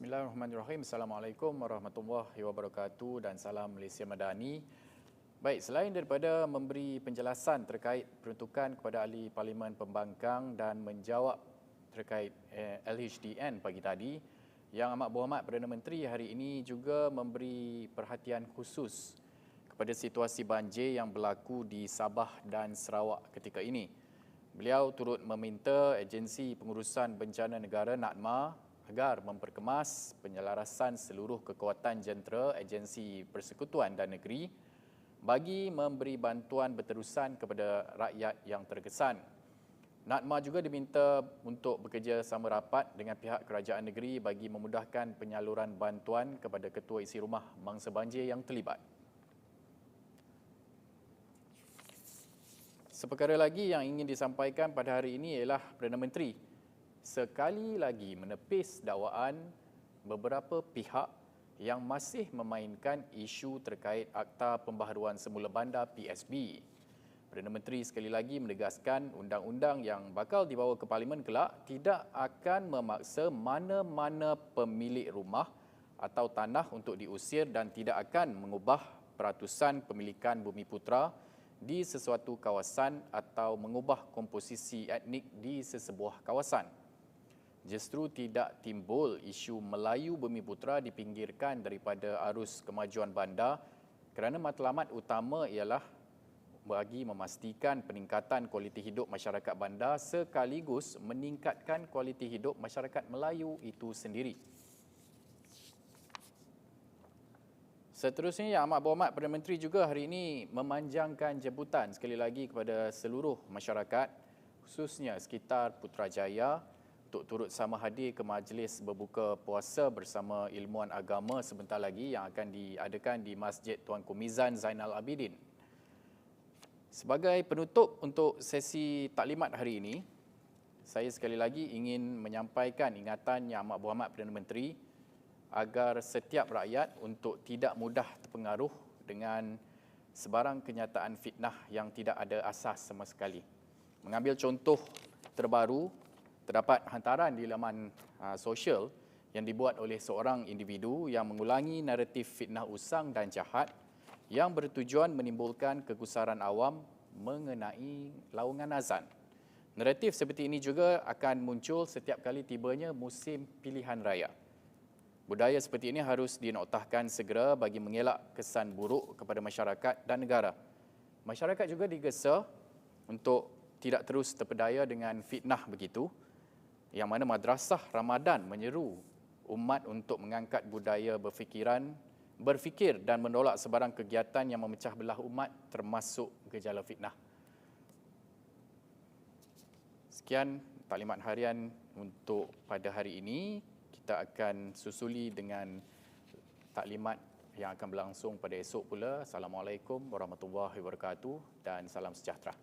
Bismillahirrahmanirrahim. Assalamualaikum warahmatullahi wabarakatuh dan salam Malaysia Madani. Baik, selain daripada memberi penjelasan terkait peruntukan kepada ahli Parlimen Pembangkang dan menjawab terkait eh, LHDN pagi tadi, Yang Amat Berhormat Perdana Menteri hari ini juga memberi perhatian khusus kepada situasi banjir yang berlaku di Sabah dan Sarawak ketika ini. Beliau turut meminta agensi pengurusan bencana negara NADMA agar memperkemas penyelarasan seluruh kekuatan jentera agensi persekutuan dan negeri bagi memberi bantuan berterusan kepada rakyat yang terkesan. NADMA juga diminta untuk bekerja sama rapat dengan pihak kerajaan negeri bagi memudahkan penyaluran bantuan kepada ketua isi rumah mangsa banjir yang terlibat. Seperkara lagi yang ingin disampaikan pada hari ini ialah Perdana Menteri sekali lagi menepis dakwaan beberapa pihak yang masih memainkan isu terkait Akta Pembaharuan Semula Bandar PSB. Perdana Menteri sekali lagi menegaskan undang-undang yang bakal dibawa ke Parlimen kelak tidak akan memaksa mana-mana pemilik rumah atau tanah untuk diusir dan tidak akan mengubah peratusan pemilikan bumi putra di sesuatu kawasan atau mengubah komposisi etnik di sesebuah kawasan justru tidak timbul isu Melayu Bumi Putra dipinggirkan daripada arus kemajuan bandar kerana matlamat utama ialah bagi memastikan peningkatan kualiti hidup masyarakat bandar sekaligus meningkatkan kualiti hidup masyarakat Melayu itu sendiri. Seterusnya, Yang Amat Berhormat Perdana Menteri juga hari ini memanjangkan jemputan sekali lagi kepada seluruh masyarakat khususnya sekitar Putrajaya untuk turut sama hadir ke majlis berbuka puasa bersama ilmuwan agama sebentar lagi yang akan diadakan di Masjid Tuanku Mizan Zainal Abidin. Sebagai penutup untuk sesi taklimat hari ini, saya sekali lagi ingin menyampaikan ingatan Yang Amat Berhormat Perdana Menteri agar setiap rakyat untuk tidak mudah terpengaruh dengan sebarang kenyataan fitnah yang tidak ada asas sama sekali. Mengambil contoh terbaru terdapat hantaran di laman uh, sosial yang dibuat oleh seorang individu yang mengulangi naratif fitnah usang dan jahat yang bertujuan menimbulkan kegusaran awam mengenai laungan azan. Naratif seperti ini juga akan muncul setiap kali tibanya musim pilihan raya. Budaya seperti ini harus dinoktahkan segera bagi mengelak kesan buruk kepada masyarakat dan negara. Masyarakat juga digesa untuk tidak terus terpedaya dengan fitnah begitu yang mana madrasah Ramadan menyeru umat untuk mengangkat budaya berfikiran, berfikir dan menolak sebarang kegiatan yang memecah belah umat termasuk gejala fitnah. Sekian taklimat harian untuk pada hari ini. Kita akan susuli dengan taklimat yang akan berlangsung pada esok pula. Assalamualaikum warahmatullahi wabarakatuh dan salam sejahtera.